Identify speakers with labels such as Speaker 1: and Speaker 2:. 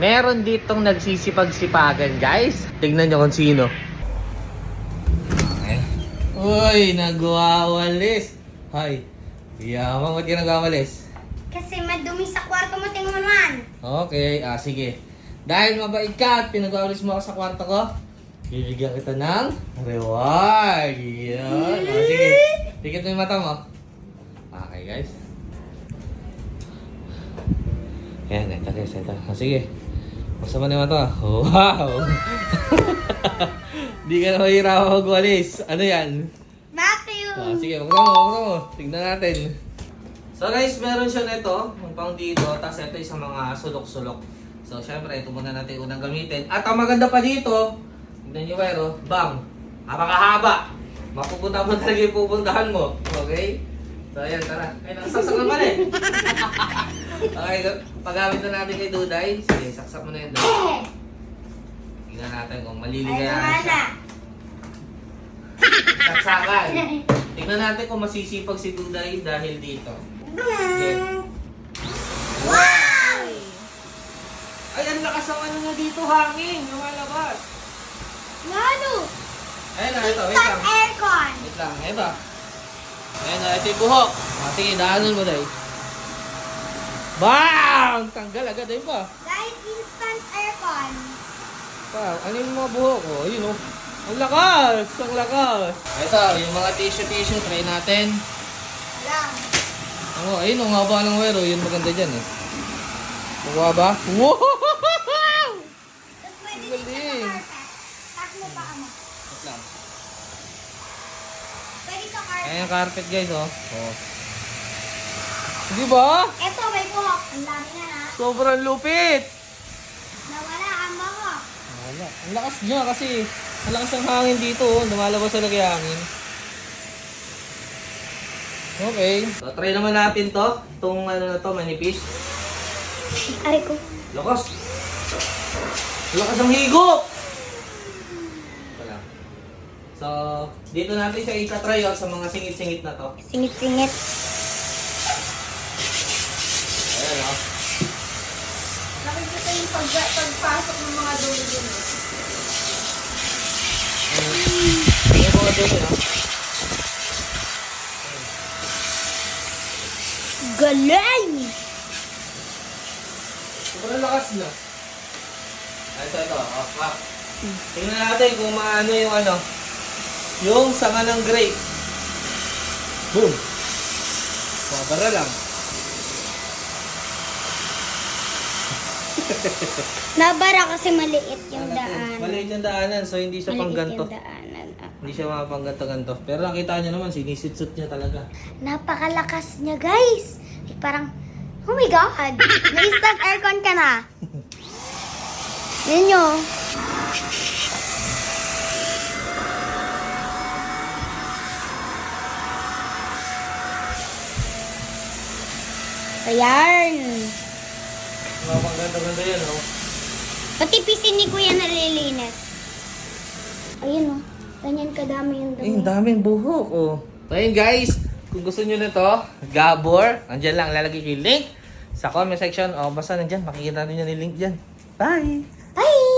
Speaker 1: Meron ditong nagsisipag-sipagan, guys. Tignan nyo kung sino. Uy, nagwawalis. Hay. Yaman, ba't ka nagwawalis?
Speaker 2: Kasi madumi sa kwarto mo, tingnan mo naman.
Speaker 1: Okay, ah sige. Dahil mabait ka at pinagwawalis mo ako sa kwarto ko, bibigyan kita ng reward. Yan. Ah, sige. Pikit mo yung mata mo. Okay, guys. Yan, ito guys, ito. Ah, sige. Basta mo na yung mata. Wow! Di ka na mahirap magwalis. Ano yan?
Speaker 2: Vacuum.
Speaker 1: Ah, sige, huwag mo, huwag mo. Tignan natin. So guys, meron siya nito, yung pang dito, tapos ito yung sa mga sulok-sulok. So syempre, ito muna natin unang gamitin. At ang maganda pa dito, tignan nyo pero, bang, napakahaba. Mapupunta mo talaga yung pupuntahan mo. Okay? So ayan, tara. Ay, nakasaksak na pala eh. Okay, paggamit na natin kay Duday. Sige, saksak mo na yun. Tignan natin kung
Speaker 2: Ay,
Speaker 1: maliligayahan siya. Saksakan. Tignan natin kung masisipag si Duday dahil dito. Okay.
Speaker 2: Wow!
Speaker 1: Ay, ang lakas ang ano na dito, hangin, lumalabas.
Speaker 2: Lalo!
Speaker 1: Ayun na, ito, wait lang.
Speaker 2: aircon.
Speaker 1: Wait lang, ito. Ayun na, ito yung buhok. Sige, daanan mo, Day. Bang! Tanggal agad, ayun pa.
Speaker 2: Guys, instant aircon.
Speaker 1: Pa, ano yung mga buhok ko? Ayun, oh. Ang lakas! Ang lakas! Ito, yung mga tissue-tissue, try natin.
Speaker 2: Lang.
Speaker 1: Ano, ayun, ang haba ng wero. Yun maganda dyan, eh. Kuha ba? Wow!
Speaker 2: Tapos pwede sa carpet. Mo pa mo.
Speaker 1: Wait lang.
Speaker 2: Pwede sa carpet.
Speaker 1: Ayan yung carpet, guys, oh. oh. Di ba?
Speaker 2: Eto, may buhok. Ang dami na ha.
Speaker 1: Sobrang lupit!
Speaker 2: Nawala ang buhok.
Speaker 1: Wala. Ang lakas niya kasi ang lakas ng hangin dito. Lumalabas talaga yung hangin. Okay. So, try naman natin to. Itong ano na to, manipis.
Speaker 2: Ay ko.
Speaker 1: Lakas! Lakas ang higop! Wala. So, dito natin siya itatry out sa mga singit-singit na to.
Speaker 2: Singit-singit.
Speaker 1: Oh.
Speaker 2: Nakikita yung pag pagpasok ng mga dulo dun.
Speaker 1: Ayan yung mga dulo, no?
Speaker 2: Galing!
Speaker 1: Sobrang lakas. Ah, Ito, ito. Oh, ah. Tingnan natin kung maano yung ano. Yung sanga ng grape. Boom! Pabara lang.
Speaker 2: Nabara kasi maliit yung
Speaker 1: Ano to?
Speaker 2: daan.
Speaker 1: Maliit yung daanan, so hindi siya pang
Speaker 2: Maliit
Speaker 1: ganto.
Speaker 2: yung daanan. ah.
Speaker 1: Hindi siya mga pang ganto-ganto. Pero nakita niyo naman, sinisitsut niya talaga.
Speaker 2: Napakalakas niya, guys. Like, parang, oh my God! May instant aircon ka na. Yan nyo. Ayan.
Speaker 1: Mga pang ganto-ganto yan, oh.
Speaker 2: Pati pisin ni Kuya nalilinis. Ayun oh. Ganyan kadami yung
Speaker 1: Eh,
Speaker 2: dumi.
Speaker 1: ang daming buhok, oh. So, ayun guys, kung gusto nyo nito, Gabor, andyan lang, lalagay ko yung link sa comment section. O, basta nandyan, makikita nyo yung link dyan. Bye!
Speaker 2: Bye!